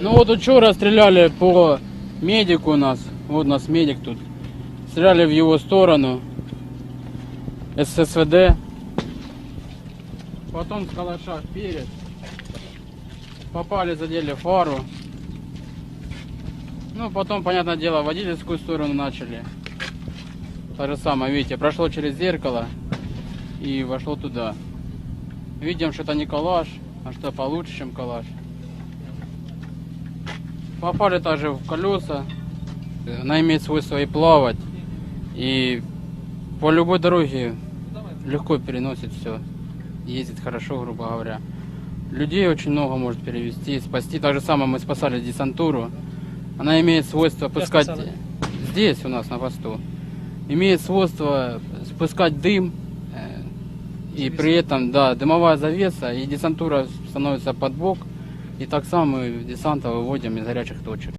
Ну вот учора стреляли по медику у нас. Вот у нас медик тут. Стреляли в его сторону. ССВД. Потом с калаша вперед. Попали, задели фару. Ну, потом, понятное дело, водительскую сторону начали. То же самое, видите, прошло через зеркало и вошло туда. Видим, что это не калаш, а что получше, чем калаш. Попали также в колеса. Она имеет свойство и плавать. И по любой дороге легко переносит все. Ездит хорошо, грубо говоря. Людей очень много может перевести, спасти. Так же самое мы спасали десантуру. Она имеет свойство пускать... Здесь у нас на посту. Имеет свойство спускать дым. э, И при этом, да, дымовая завеса, и десантура становится под бок. И так само десанта выводим из горячих точек.